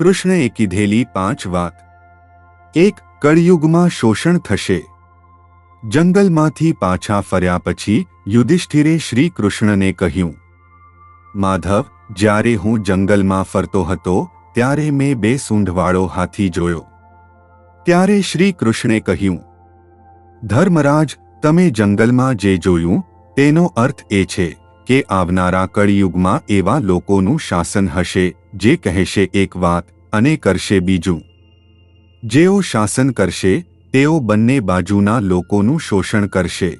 કૃષ્ણએ કીધેલી પાંચ વાત. એક, કળિયુગમાં શોષણ થશે. જંગલમાંથી પાછા ફર્યા પછી યુધિષ્ઠિરે શ્રી કૃષ્ણને કહ્યું, માધવ, જ્યારે હું જંગલમાં ફરતો હતો, ત્યારે મેં બે સૂંઢવાળો હાથી જોયો. ત્યારે શ્રી કૃષ્ણે કહ્યું, ધર્મરાજ, તમે જંગલમાં જે જોયું, તેનો અર્થ એ છે. કે આવનારા કળિયુગમાં એવા લોકોનું શાસન હશે, જે કહેશે એક વાત, અને કરશે બીજું. જેઓ શાસન કરશે, તેઓ બંને બાજુના લોકોનું શોષણ કરશે.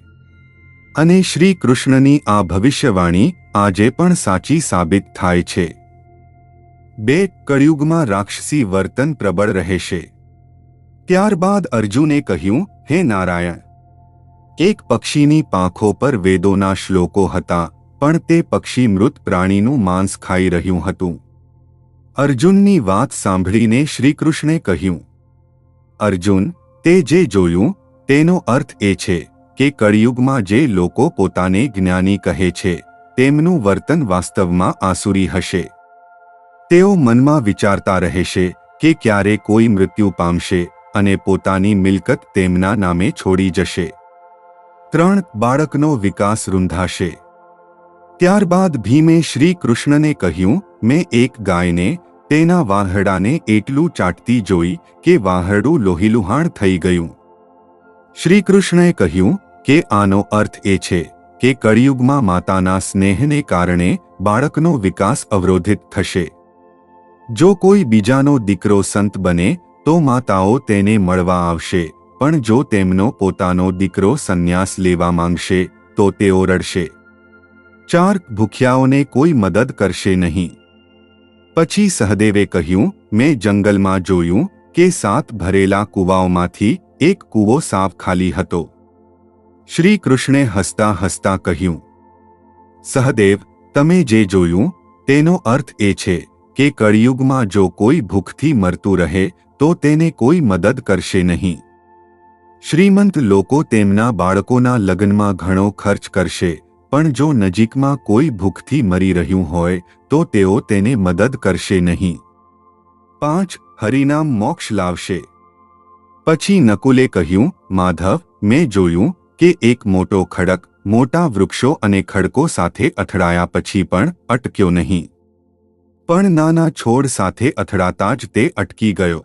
અને શ્રી કૃષ્ણની આ ભવિષ્યવાણી આજે પણ સાચી સાબિત થાય છે. બે કળિયુગમાં રાક્ષસી વર્તન પ્રબળ રહેશે. ત્યારબાદ અર્જુને કહ્યું, હે નારાયણ! એક પક્ષીની પાંખો પર વેદોના શ્લોકો હતા પણ તે પક્ષી મૃત પ્રાણીનું માંસ ખાઈ રહ્યું હતું. અર્જુનની વાત સાંભળીને શ્રીકૃષ્ણે કહ્યું, અર્જુન, તે જે જોયું, તેનો અર્થ એ છે કે કળિયુગમાં જે લોકો પોતાને જ્ઞાની કહે છે, તેમનું વર્તન વાસ્તવમાં આસુરી હશે. તેઓ મનમાં વિચારતા રહેશે કે ક્યારે કોઈ મૃત્યુ પામશે અને પોતાની મિલકત તેમના નામે છોડી જશે. ત્રણ બાળકનો વિકાસ રૂંધાશે. ત્યારબાદ ભીમે શ્રી કૃષ્ણને કહ્યું, મેં એક ગાયને, તેના વાહડાને એટલું ચાટતી જોઈ કે વાહડું લોહીલુહાણ થઈ ગયું. શ્રી કૃષ્ણએ કહ્યું, કે આનો અર્થ એ છે કે કળિયુગમાં માતાના સ્નેહને કારણે બાળકનો વિકાસ અવરોધિત થશે. જો કોઈ બીજાનો દીકરો સંત બને, તો માતાઓ તેને મળવા આવશે, પણ જો તેમનો પોતાનો દીકરો સંન્યાસ લેવા માંગશે, તો તેઓ રડશે. ચાર ભૂખ્યાઓને કોઈ મદદ કરશે નહીં. પછી સહદેવે કહ્યું, મેં જંગલમાં જોયું કે સાત ભરેલા કૂવાઓમાંથી એક કૂવો સાફ ખાલી હતો. શ્રી કૃષ્ણે હસતા હસતા કહ્યું, સહદેવ, તમે જે જોયું, તેનો અર્થ એ છે કે કળિયુગમાં જો કોઈ ભૂખથી મરતું રહે, તો તેને કોઈ મદદ કરશે નહીં. શ્રીમંત લોકો તેમના બાળકોના લગ્નમાં ઘણો ખર્ચ કરશે પણ જો નજીકમાં કોઈ ભૂખથી મરી રહ્યું હોય, તો તેઓ તેને મદદ કરશે નહીં. પાંચ, હરિનામ મોક્ષ લાવશે. પછી નકુલે કહ્યું, માધવ, મેં જોયું કે એક મોટો ખડક, મોટા વૃક્ષો અને ખડકો સાથે અથડાયા પછી પણ અટક્યો નહીં. પણ નાના છોડ સાથે અથડાતા જ તે અટકી ગયો.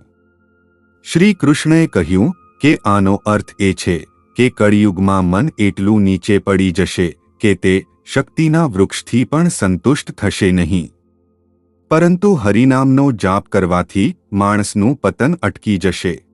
શ્રી કૃષ્ણએ કહ્યું કે આનો અર્થ એ છે કે કળિયુગમાં મન એટલું નીચે પડી જશે કે તે શક્તિના વૃક્ષથી પણ સંતુષ્ટ થશે નહીં. પરંતુ હરિનામનો જાપ કરવાથી માણસનું પતન અટકી જશે.